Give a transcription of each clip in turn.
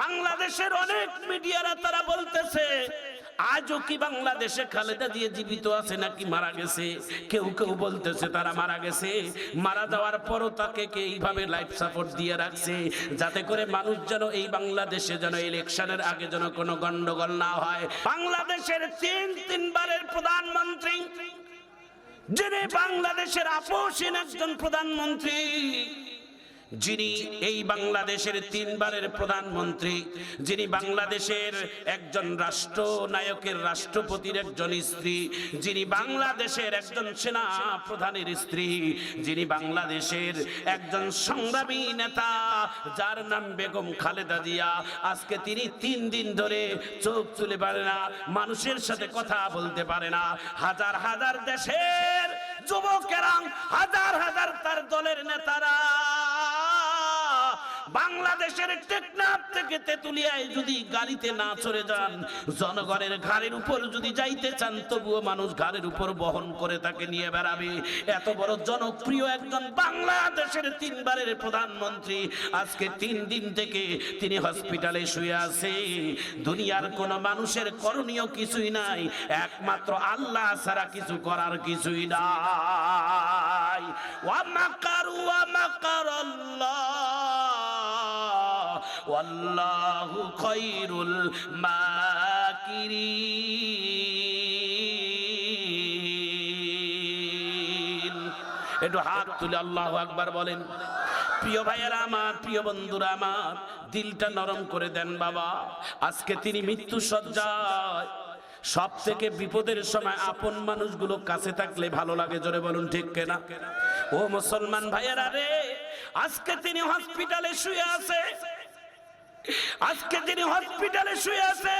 বাংলাদেশের অনেক মিডিয়ারা তারা বলতেছে, আজও কি বাংলাদেশে খালেদা দিয়ে জীবিত আছে নাকি মারা গেছে? কেউ কেউ বলতেছে, তারা মারা গেছে। মারা যাওয়ার পরও তাকে কে এইভাবে লাইফ সাপোর্ট দিয়ে রাখছে? যাতে করে মানুষ যেন এই বাংলাদেশে যেন ইলেকশনের আগে যেন কোনো গন্ডগোল না হয়। বাংলাদেশের তিন তিনবারের প্রধানমন্ত্রী, যিনি বাংলাদেশের আপোষহীন একজন প্রধানমন্ত্রী যিনি এই বাংলাদেশের তিনবারের প্রধানমন্ত্রী, যিনি বাংলাদেশের একজন রাষ্ট্র নায়কের রাষ্ট্রপতির একজন স্ত্রী, যিনি বাংলাদেশের একজন সেনা প্রধানের স্ত্রী, যিনি বাংলাদেশের একজন সংগ্রামী নেতা, যার নাম বেগম খালেদা জিয়া। আজকে তিনি তিন দিন ধরে চোখ তুলে পারে না, মানুষের সাথে কথা বলতে পারে না। হাজার হাজার দেশের যুবকেরা, হাজার হাজার তার দলের নেতারা বাংলাদেশের টেকনাফ থেকে তেতুলিয়ায় যদি গাড়িতে না চড়ে যান, জনগণের ঘাড়ের উপর যদি যাইতে চান, তবুও মানুষ ঘাড়ের উপর বহন করে তাকে নিয়ে বেড়াবে। এত বড় জনপ্রিয় একজন বাংলাদেশের তিনবারের প্রধানমন্ত্রী আজকে তিন দিন থেকে তিনি হসপিটালে শুয়ে আছে। দুনিয়ার কোন মানুষের করণীয় কিছুই নাই। একমাত্র আল্লাহ ছাড়া কিছু করার কিছুই নাই। ওয়ামাকারু ওয়ামাকারাল্লাহ ওয়াল্লাহু খায়রুল মাকিরিন। একটু হাত তুলে আল্লাহু আকবার বলেন। প্রিয় ভাইয়েরা আমার, প্রিয় বন্ধুরা আমার, দিলটা নরম করে দেন বাবা। আজকে তিনি মৃত্যু সজ্জায় সব থেকে বিপদের সময় আপন মানুষগুলো কাছে থাকলে ভালো লাগে, জোরে বলুন ঠিক কেনা? ও মুসলমান ভাইয়েরা রে, আজকে তিনি হসপিটালে শুয়ে আছে। আজকে তিনি হসপিটালে শুয়ে আছে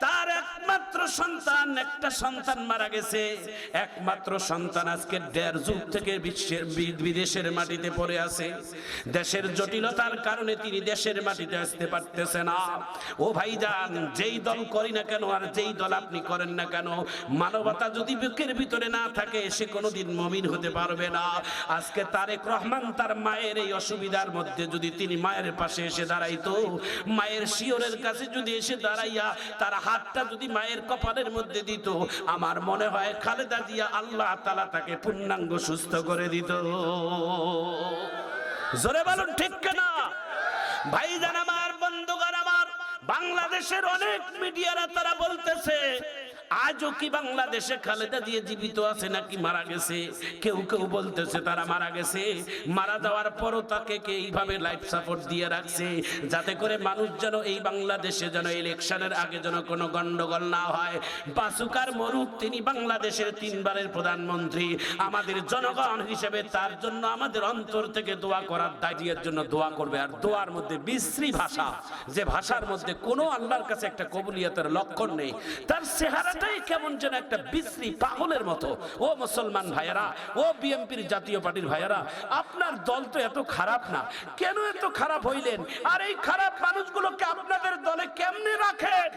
তার একমাত্র সন্তান, একটা সন্তান মারা গেছে। একমাত্র সন্তান আজকে দেড় যুগ থেকে বিশ্বের বিদেশের মাটিতে পড়ে আছে। দেশের জটিলতার কারণে তিনি দেশের মাটিতে আসতে পারতেছে না। ও ভাইজান, যেই দল করি না কেন আর যেই দল আপনি করেন না কেন, মানবতা যদি বুকের ভিতরে না থাকে, সে কোনোদিন মমিন হতে পারবে না। আজকে তারেক রহমান তার মায়ের এই অসুবিধার মধ্যে যদি তিনি মায়ের পাশে এসে দাঁড়াইতো, মায়ের শিওরের কাছে যদি এসে দাঁড়াইয়া তার হাতটা যদি মায়ের কপালের মধ্যে দিত। আমার মনে হয় খালেদা জিয়া আল্লাহ তালা তাকে পূর্ণাঙ্গ সুস্থ করে দিত। জোরে বলুন, ঠিক কেনা? ভাইজান আমার, বন্ধুগণ আমার, বাংলাদেশের অনেক মিডিয়ারা তারা বলতেছে আজও কি বাংলাদেশে খালেদা দিয়ে জীবিত আছে নাকি মারা গেছে? কেউ কেউ বলতেছে তারা মারা গেছে। মারা যাওয়ার পরও তাকে কে এইভাবে লাইফ সাপোর্ট দিয়ে রাখছে? যাতে করে মানুষ যেন এই বাংলাদেশে যেন ইলেকশনের আগে যেন কোনো গন্ডগোল না হয়। বাসুকার মরুক, তিনি বাংলাদেশের তিনবারের প্রধানমন্ত্রী। আমাদের জনগণ হিসেবে তার জন্য আমাদের অন্তর থেকে দোয়া করার দাঁড়িয়ে জন্য দোয়া করবে। আর দোয়ার মধ্যে বিশ্রী ভাষা, যে ভাষার মধ্যে কোনো আল্লাহর কাছে একটা কবুলিয়তের লক্ষণ নেই। তার চেহারাটাই কেমন যেন একটা বিশ্রী পাগলের মতো। ও মুসলমান ভাইয়েরা, ও বিএনপির জাতীয় পার্টির ভাইয়েরা, আপনার দল তো এত খারাপ না। কেন এত খারাপ হইলেন? আর এই খারাপ মানুষগুলোকে আপনাদের দলে কেমনে রাখেন?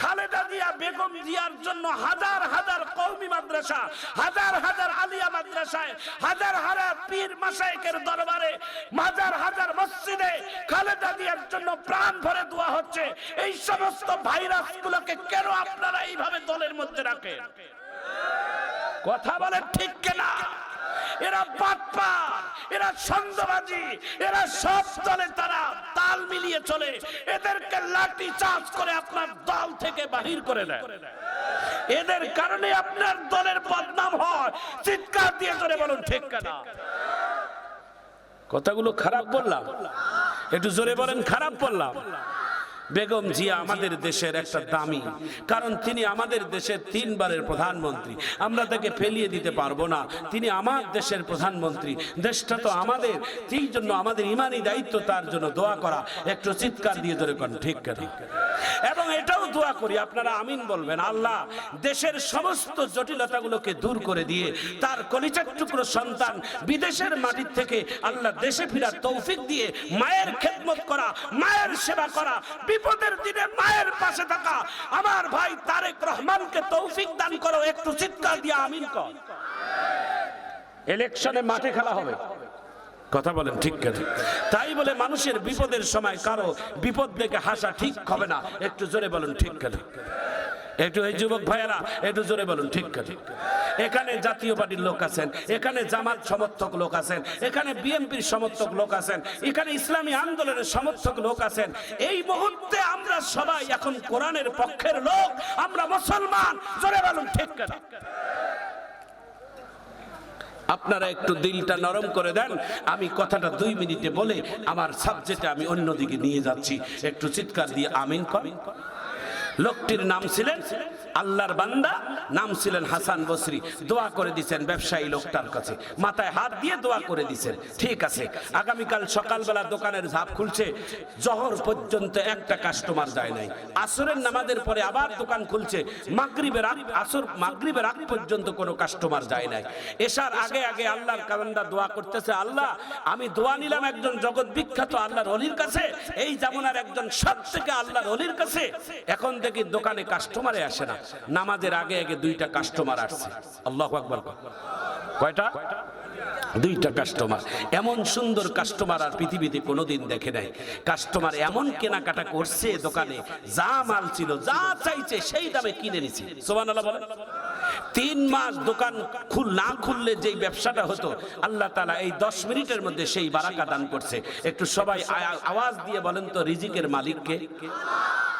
খালেদা জিয়া, বেগম জিয়ার জন্য হাজার হাজার কৌমি মাদ্রাসা, হাজার হাজার আলিয়া মাদ্রাসায়, হাজার হাজার পীর মাসাইকের দরবারে, হাজার হাজার মসজিদে খালেদা জিয়ার জন্য প্রাণ ভরে দোয়া হচ্ছে। এই সমস্ত ভাইরাস গুলোকে কেন আপনারা এইভাবে দলের মধ্যে রাখেন কথা বলেন ঠিক কেনা? এরা বাপ্পা, এরা সন্দেহবাজি এরা সব দলে তারা তাল মিলিয়ে চলে। এদেরকে লাঠি চার্জ করে আপনার দল থেকে বাহির করে দেয়। এদের কারণে আপনার দলের বদনাম হয়। চিৎকার দিয়ে ধরে বলুন, ঠিক কেনা? কথাগুলো খারাপ বললাম? একটু জোরে বলেন, খারাপ বললাম? বেগম জিয়া আমাদের দেশের একটা দামি, কারণ তিনি আমাদের দেশের তিনবারের প্রধানমন্ত্রী। আমরা তাকে ফেলিয়ে দিতে পারব না। তিনি আমার দেশের প্রধানমন্ত্রী। দেশটা তো আমাদের। সেই জন্য আমাদের ইমানি দায়িত্ব, তার জন্য দোয়া করা। একটু চিৎকার দিয়ে ধরে করেন ঠিক কেন? এবং এটাও দোয়া করি, আপনারা আমিন বলবেন, আল্লাহ দেশের সমস্ত জটিলতাগুলোকে দূর করে দিয়ে তার কলিচার টুকরো সন্তান বিদেশের মাটির থেকে আল্লাহ দেশে ফিরার তৌফিক দিয়ে মায়ের খেদমত করা, মায়ের সেবা করা, বিপদের দিনে মায়ের পাশে থাকা, আমার ভাই তারেক রহমানকে তৌফিক দান করো, একটু চিৎকার দিয়ে আমিন কর। ইলেকশনে মাঠে খেলা হবে। কথা বলেন ঠিক কেন? তাই বলে মানুষের বিপদের সময় কারও বিপদ দেখে হাসা ঠিক হবে না। একটু জোরে বলুন ঠিক কেন? একটু, এই যুবক ভাইয়েরা, একটু জোরে বলুন ঠিক কেন? এখানে জাতীয় পার্টির লোক আছেন, এখানে জামাত সমর্থক লোক আছেন, এখানে বিএনপির সমর্থক লোক আছেন, এখানে ইসলামী আন্দোলনের সমর্থক লোক আছেন। এই মুহূর্তে আমরা সবাই এখন কোরআনের পক্ষের লোক, আমরা মুসলমান। জোরে বলুন ঠিক কেন? আপনারা একটু দিলটা নরম করে দেন। আমি কথাটা দুই মিনিটে বলে আমার সাবজেক্টে আমি অন্যদিকে নিয়ে যাচ্ছি। একটু চিৎকার দিয়ে আমিন কর। লোকটির নাম ছিলেন আল্লাহর বান্দা, নাম ছিলেন হাসান বসরি। দোয়া করে দিছেন ব্যবসায়ী লোকটার কাছে। মাথায় হাত দিয়ে দোয়া করে দিছেন। ঠিক আছে, আগামীকাল সকালবেলা দোকানের ঝাপ খুলছে। জহর পর্যন্ত একটা কাস্টমার যায় নাই। আসরের নামাজের পরে আবার দোকান খুলছে। মাগরিবের আগ আসর মাগরিবের আগ পর্যন্ত কোনো কাস্টমার যায় নাই। এসার আগে আগে আল্লাহর কালান্দা দোয়া করতেছে, আল্লাহ, আমি দোয়া নিলাম একজন জগৎ বিখ্যাত আল্লাহর অলির কাছে। এই জামানার একজন সব থেকে আল্লাহর অলির কাছে। এখন দেখি দোকানে কাস্টমারে আসে না? নামাজের আগে আগে দুইটা কাস্টমার আসছে। আল্লাহ আকবর। কয়টা? দুইটা কাস্টমার এমন সুন্দর কাস্টমার আর পৃথিবীতে কোনোদিন দেখে নাই। কাস্টমার এমন কেনাকাটা করছে দোকানে, যা মাল ছিল, যা চাইছে, সেই দামে কিনে নিছে। সোমান আল্লাহ তিন মাস দোকান খুল, না খুললে যেই ব্যবসাটা হতো, আল্লাহ তালা এই দশ মিনিটের মধ্যে সেই বারাকা দান করছে। একটু সবাই আওয়াজ দিয়ে বলেন তো, রিজিকের মালিককে?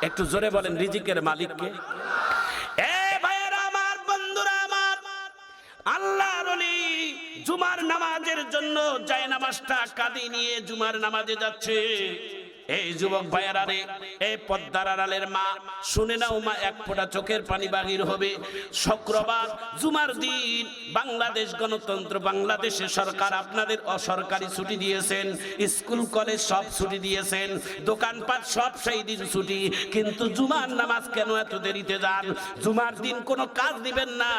একটু জোরে বলেন, রিজিকের মালিককে। আল্লাহর জুমার নামাজের জন্য যায় নামাজটা কাঁদি নিয়ে জুমার নামাজে যাচ্ছে। এই যুবক ভাইয়ারা রে, এই পদ্মার আড়ালের মা, শুনে নাও মা, এক ফোঁটা চোখের পানি বাহির হবে। শুক্রবার, জুমার দিন, বাংলাদেশ গণতন্ত্র, বাংলাদেশের সরকার আপনাদের অসরকারি ছুটি দিয়েছেন। স্কুল, কলেজ সব ছুটি দিয়েছেন। দোকানপাট সব সেই দিন ছুটি। কিন্তু জুমার নামাজ কেন এত দেরিতে যান? জুমার দিন কোনো কাজ দিবেন না।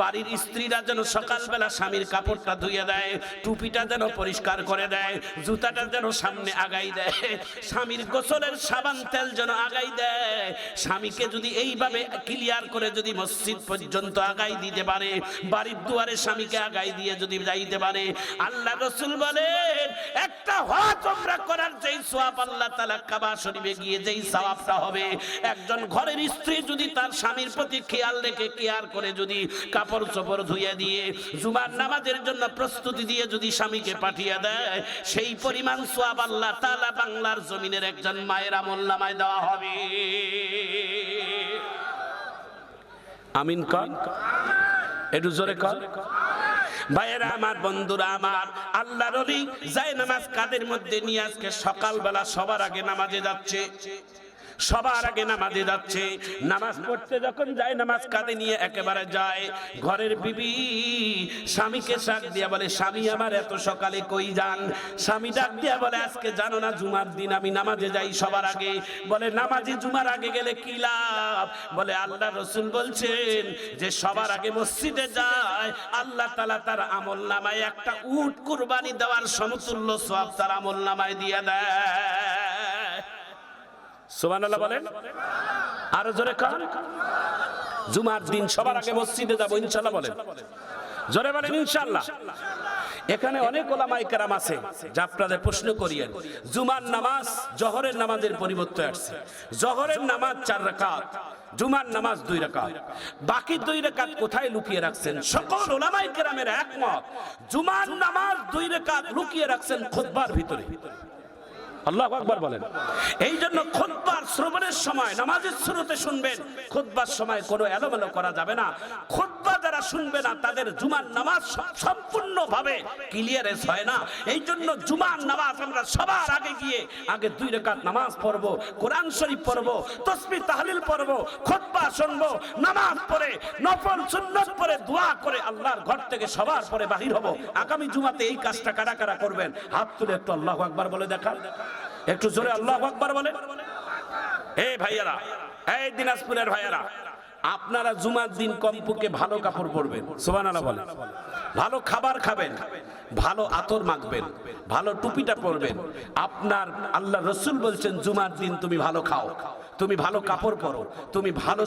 বাড়ির স্ত্রীরা যেন সকালবেলা স্বামীর কাপড়টা ধুয়ে দেয়, টুপিটা যেন পরিষ্কার করে দেয়, জুতাটা যেন সামনে আগাই দেয়। স্বামীর গোসলের সাবান তেল যেন আগাই দেয়। স্বামীকে যদি এইভাবে ক্লিয়ার করে যদি মসজিদ পর্যন্ত আগাই দিতে পারে, বাড়ির দুয়ারে স্বামীকে আগাই দিয়ে যদি যাইতে পারে, আল্লাহ রসুল বলেন, একটা হজ তোমরা করার যেই সোয়াব আল্লাহ তালা কাবা শরীফে গিয়ে যেই সওয়াবটা হবে। একজন ঘরের স্ত্রী যদি তার স্বামীর প্রতি খেয়াল রেখে কেয়ার করে যদি কাপড় চোপড় ধুয়ে দিয়ে, জুমার নামাজের জন্য প্রস্তুতি দিয়ে যদি স্বামীকে পাঠিয়ে দেয়, সেই পরিমাণ সোয়াব আল্লাহ তালা বাংলার জমিনের একজন মায়ের আমল নামায় দেওয়া হবে। আমিন কন একটু জোরে কন ভাইয়েরা, আমার বন্ধুরা, আমার আল্লাহর যায় নামাজ কাদের মধ্যে নিয়ে আজকে সকালবেলা সবার আগে নামাজে যাচ্ছে। সবার আগে নামাজে যাচ্ছে। নামাজ পড়তে যখন যায়, নামাজ কাঁধে নিয়ে একেবারে যায়। ঘরের বিবি স্বামীকে শাক দিয়া বলে, স্বামী, আমার এত সকালে কই যান? স্বামী ডাক দিয়া বলে, আজকে জানো না, জুমার দিন, আমি নামাজে যাই সবার আগে। বলে, নামাজি জুমার আগে গেলে কি লাভ? বলে আল্লাহ রসুল বলছেন যে, সবার আগে মসজিদে যায়। আল্লাহ তালা তার আমল নামায় একটা উট কুরবানি দেওয়ার সমতুল্য সব তার আমল নামায় দিয়ে দেয়। বলেন। জোরে কান। জুমার দিন সবার আগে মসজিদে বলেন। জোরে বলেন এখানে অনেক ওলামাই কেরাম আছে, যা আপনাদের প্রশ্ন করিয়েন জুমার নামাজ জহরের নামাজের পরিবর্তে আসছে। জহরের নামাজ চার রাকাত, জুমার নামাজ দুই রাকাত। বাকি দুই রাকাত কোথায় লুকিয়ে রাখছেন? সকল ওলামাই কেরামের একমত, জুমার নামাজ দুই রাকাত লুকিয়ে রাখছেন খুতবার ভিতরে। আল্লাহ আকবার বলেন। এই জন্য খুতবার শ্রবণের সময়, নামাজের শুরুতে শুনবেন, খুতবার সময় কোনো এলোমেলো করা যাবে না। খুতবা যারা শুনবে না, তাদের জুমার নামাজ সম্পূর্ণ ভাবে ক্লিয়ারেন্স হয় না। এই জন্য জুমার নামাজ আমরা সবার আগে গিয়ে, আগে দুই রেখাত নামাজ পড়ব, কোরআন শরীফ পড়ব, তসবি তাহলিল পড়ব, খুতবা শুনব, নামাজ পড়ে, নফল সুন্নত পড়ে, দোয়া করে আল্লাহর ঘর থেকে সবার পরে বাহির হব। আগামী জুমাতে এই কাজটা কারা কারা করবেন? হাত তুলে একটু আল্লাহ আকবার বলে দেখা একটু জোরে আল্লাহ আকবার বলে এই ভাইয়ারা, এই দিনাজপুরের ভাইয়ারা, আপনারা জুমার দিন কমপক্ষে ভালো কাপড় পরবেন, সুবহানাল্লাহ বলেন। ভালো খাবার খাবেন, ভালো আতর মাখবেন, ভালো টুপিটা পরবেন। আপনার আল্লাহ রসুল বলছেন, জুমার দিন তুমি ভালো খাও, তুমি ভালো কাপড় পরো, তুমি ভালো